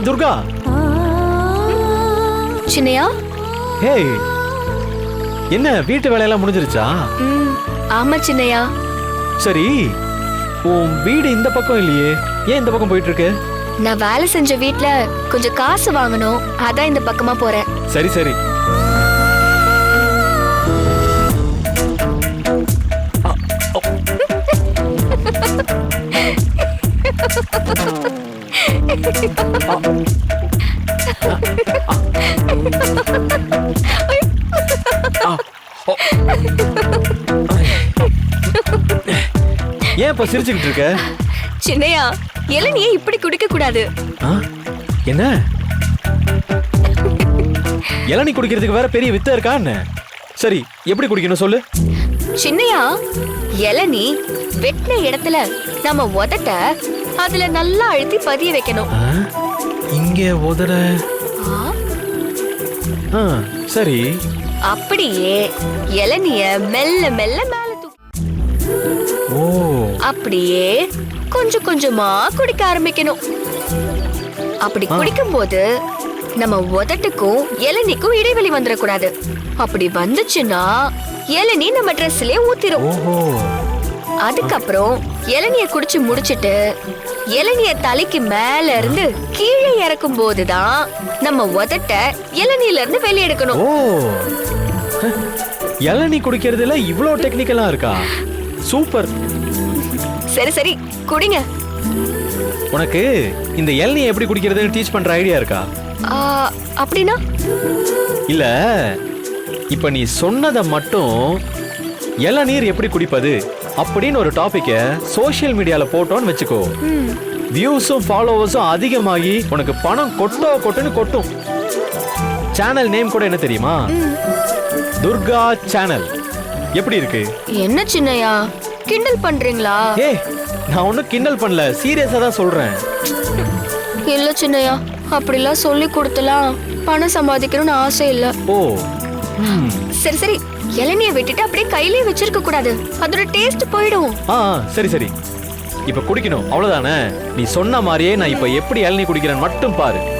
ஏய் துர்கா. சின்னையா? ஹேய் என்ன வீட்டு வேலையெல்லாம் முடிஞ்சிருச்சா? ஆமா சின்னையா. சரி உன் வீடு இந்த பக்கம் இல்லையே ஏன் இந்த பக்கம் போயிட்டு இருக்கு நான் வேலை செஞ்ச வீட்ல கொஞ்சம் காசு வாங்கணும் அதான் இந்த பக்கமா போறேன். சரி சரி. ஏன் இப்ப சிரிச்சுக்கிட்டு இருக்க? சின்னையா இளநியை இப்படி குடிக்க கூடாது? என்ன? இளநீ குடிக்கிறதுக்கு வேற பெரிய வித்த இருக்கா என்ன? சரி எப்படி குடிக்கணும் சொல்லு? சின்னையா இளநீ வெட்டின இடத்துல நம்ம உதட்ட அதுல நல்லா அழுத்தி பதிய வைக்கணும்? இங்க உதற. ஆ, சரி. அப்படியே இளநிய மெல்ல மெல்ல மேல ஓ. அப்படியே கொஞ்சம் கொஞ்சமா குடிக்க ஆரம்பிக்கணும். அப்படி ஆ. குடிக்கும்போது நம்ம உதட்டுக்கும் இளநிக்கும் இடைவெளி வந்துடக்கூடாது. அப்படி வந்துச்சுன்னா இளநீ நம்ம ட்ரெஸ்லயே ஊத்திரும். ஓஹோ. அதுக்கப்புறம் இளநிய குடிச்சு முடிச்சிட்டு இளநிய தலைக்கு மேல இருந்து கீழே இறக்கும் போதுதான் நம்ம உதட்ட இளநீல இருந்து வெளிய எடுக்கணும். ஓ. ஹ, இளநீ குடிக்கிறதுல இவ்வளோ டெக்னிக்கலா இருக்கா? சூப்பர். சரி சரி குடிங்க. உனக்கு இந்த இளநீ எப்படி குடிக்கிறதுன்னு டீச் பண்ற ஐடியா இருக்கா? அப்படின்னா? இல்ல இப்ப நீ சொன்னதை மட்டும் இளநீர் எப்படி குடிப்பது? அப்படின்னு ஒரு டாபிக்க சோஷியல் மீடியால போட்டோன்னு வச்சுக்கோ. வியூஸும் ஃபாலோவர்ஸும் அதிகமாகி உனக்கு பணம் கொட்டோ கொட்டுன்னு கொட்டும். சேனல் நேம் கூட என்ன தெரியுமா. துர்கா சேனல் எப்படி இருக்கு? என்ன சின்னையா? கிண்டல் பண்றீங்களா? ஏ நான் ஒன்றும் கிண்டல் பண்ணல. சீரியஸா தான் சொல்றேன். இல்ல சின்னையா அப்படிலாம் சொல்லி கொடுத்தலாம் பணம் சம்பாதிக்கணும்னு ஆசை இல்ல. ஓ. சரி சரி. இளநிய விட்டுட்டு அப்படியே கையிலே வச்சிருக்க கூடாது. அதோட டேஸ்ட் போயிடும். ஆ ஆ, சரி சரி. இப்ப குடிக்கணும். அவ்வளவுதானே? நீ சொன்ன மாதிரியே நான் இப்ப எப்படி இளநீ குடிக்கிறேன்னு மட்டும் பாரு.